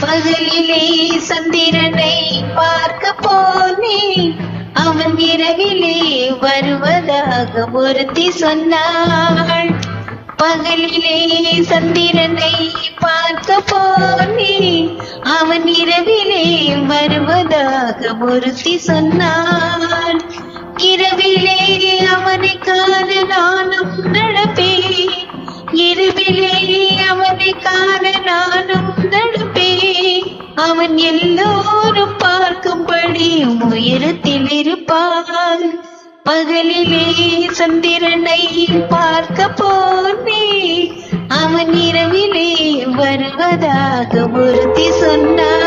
பகலிலே சந்திரனை பார்க்க போனேன். அவன் இரவிலே வருவதாக ஒருத்தி சொன்னாள். பகலிலே சந்திரனை பார்க்க போனேன். அவன் இரவிலே வருவதாக ஒருத்தி சொன்னாள். இரவிலே அவன் இரவிலே அவனை காண நானும் நடப்பேன். அவன் எல்லோரும் பார்க்கும்படி உயரத்தில் இருப்பான். பகலிலே சந்திரனை பார்க்க போனே அவன் இரவிலே வருவதாக உறுதி சொன்னான்.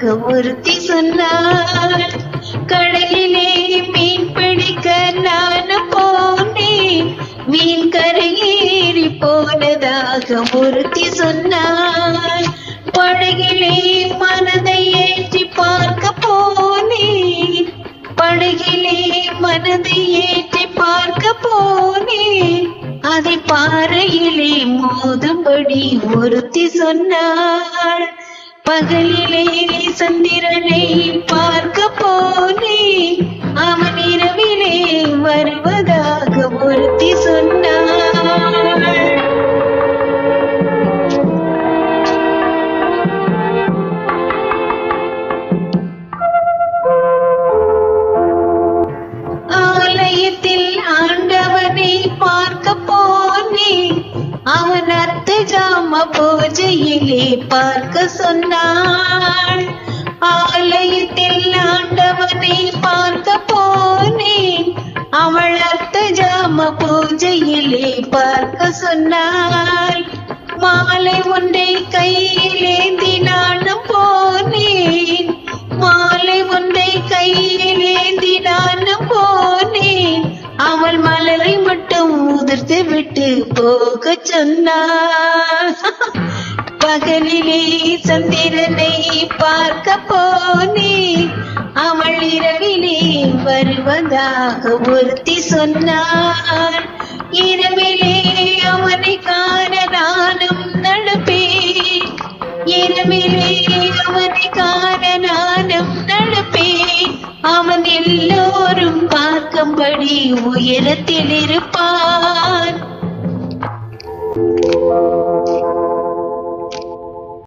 அழகாக ஒருத்தி சொன்னாள் கடலிலே மீன் பிடிக்க நானும் போனேன். மீன் கரையேறி போனதாக ஒருத்தி சொன்னாள் படகிலே மனதை ஏற்றி பார்க்க போனேன். படகிலே மனதை ஏற்றி பார்க்க போனேன். அதை பாறையிலே மோதும்படி ஒருத்தி சொன்னாள் பகலிலே சந்திரனை பார்க்க போனே பூஜையிலே பார்க்க சொன்னாள். ஆலயத்தில் ஆண்டவனை பார்க்க போனேன். அவள் அர்த்த ஜாம பூஜையிலே பார்க்க சொன்னாள். மாலை ஒன்றை கையிலேந்தி நானும் போனேன். மாலை ஒன்றை கையிலேந்தி நானும் போனேன். அவள் மலரை மட்டும் உதிர்த்து விட்டு போக சொன்னாள். பகலிலே சந்திரனை பார்க்க போனே அவள் இரவிலே வருவதாக ஒருத்தி சொன்னான் இரவிலே அவனை காண நானும் நடப்பேன் இரவிலே அவனை காண நானும் நடப்பேன் அவன் எல்லோரும் பார்க்கும்படி உயரத்தில் இருப்பான். Thank you.